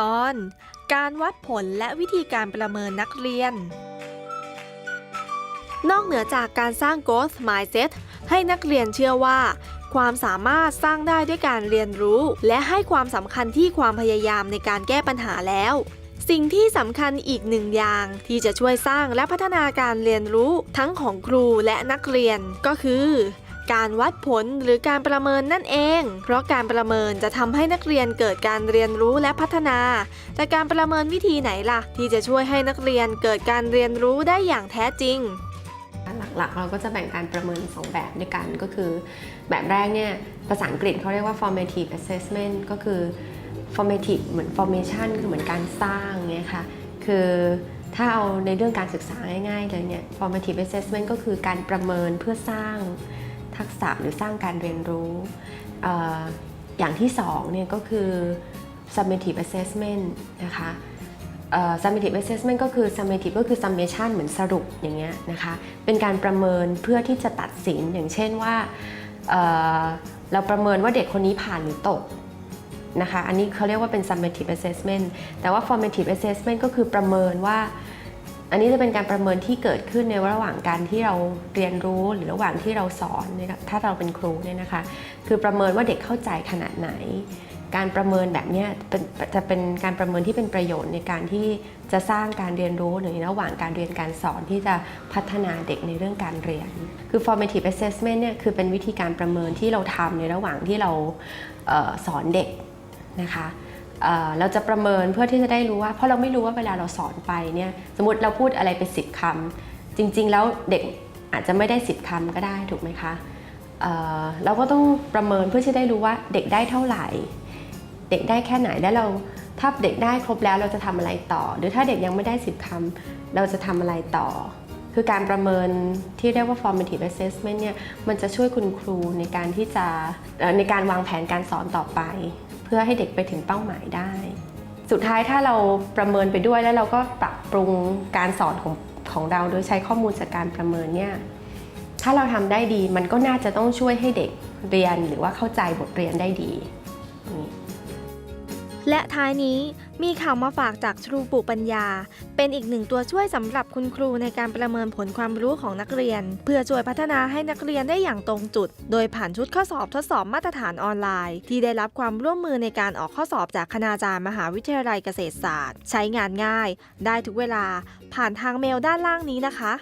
ตอน การวัดผลและวิธีการประเมินนักเรียน นอกเหนือจากการสร้าง growth mindset ให้นักเรียนเชื่อว่า ความสามารถสร้างได้ด้วยการเรียนรู้ และให้ความสำคัญที่ความพยายามในการแก้ปัญหาแล้ว สิ่งที่สำคัญอีกหนึ่งอย่าง ที่จะช่วยสร้างและพัฒนาการเรียนรู้ทั้งของครูและนักเรียนก็คือ การวัดผลหรือการประเมินนั่นเอง เพราะการประเมินจะทำให้นักเรียนเกิดการเรียนรู้และพัฒนา แต่การประเมินวิธีไหนล่ะ ที่จะช่วยให้นักเรียนเกิดการเรียนรู้ได้อย่างแท้จริงหลักๆ เราก็จะแบ่งการประเมิน 2 แบบด้วยกันก็คือ แบบแรกเนี่ยภาษาอังกฤษเขาเรียกว่า formative assessment ก็คือ formative เหมือน formation คือเหมือนการสร้างเนี่ยค่ะคือถ้าเอาในเรื่องการศึกษาง่ายๆเลยเนี่ย formative assessment ก็คือการประเมินเพื่อสร้าง ทักษะหรือสร้างการเรียนรู้ออย่างที่2เนี่ยก็คือ summative assessment นะคะ summative assessment ก็คือ summative ก็คือ summation เหมือนสรุปอย่างเงี้ยนะคะ เป็นการประเมินเพื่อที่จะตัดสินอย่างเช่นว่าเเราประเมินว่าเด็กคนนี้ผ่านหรือตกนะคะ อันนี้เขาเรียกว่าเป็น summative assessment แต่ว่า formative assessment ก็คือประเมินว่า อันนี้จะเป็นการประเมินที่เกิดขึ้นในระหว่างการที่เราเรียนรู้หรือระหว่างที่เราสอนนี่ยถ้าเราเป็นครูเนี่ยนะคะ คือประเมินว่าเด็กเข้าใจขนาดไหน การประเมินแบบนี้จะเป็นการประเมินที่เป็นประโยชน์ในการที่จะสร้างการเรียนรู้ในระหว่างการเรียนการสอนที่จะพัฒนาเด็กในเรื่องการเรียน คือ formative assessment เนี่ยคือเป็นวิธีการประเมินที่เราทำในระหว่างที่เราเออสอนเด็กนะคะ เราจะประเมินเพื่อที่จะได้รู้ว่า เพราะเราไม่รู้ว่าเวลาเราสอนไปเนี่ยสมมติเราพูดอะไรไปสิบคำจริง ๆ แล้วเด็กอาจจะไม่ได้สิบคำก็ได้ถูกไหมคะเเราก็ต้องประเมินเพื่อที่ได้รู้ว่าเด็กได้เท่าไหร่ เด็กได้แค่ไหนแล้วเราถ้าเด็กได้ครบแล้วเราจะทำอะไรต่อ หรือถ้าเด็กยังไม่ได้สิบคำเราจะทำอะไรต่อ คือการประเมินที่เรียกว่า formative assessment เนี่ยมันจะช่วยคุณครูในการที่จะในการวางแผนการสอนต่อไป พื่อให้เด็กไปถึงเป้าหมายได้ สุดท้ายถ้าเราประเมินไปด้วยแล้วเราก็ปรับปรุงการสอนของของเราโดยใช้ข้อมูลจากการประเมินเนี่ยถ้าเราทำได้ดีมันก็น่าจะต้องช่วยให้เด็กเรียนหรือว่าเข้าใจบทเรียนได้ดี และท้ายนี้มีข่าวมาฝากจากครูปุปัญญา เป็นอีกหนึ่งตัวช่วยสำหรับคุณครูในการประเมินผลความรู้ของนักเรียน เพื่อช่วยพัฒนาให้นักเรียนได้อย่างตรงจุด โดยผ่านชุดข้อสอบทดสอบมาตรฐานออนไลน์ ที่ได้รับความร่วมมือในการออกข้อสอบจากคณาจารย์มหาวิทยาลัยเกษตรศาสตร์ ใช้งานง่าย ได้ทุกเวลา ผ่านทางเมลด้านล่างนี้นะคะ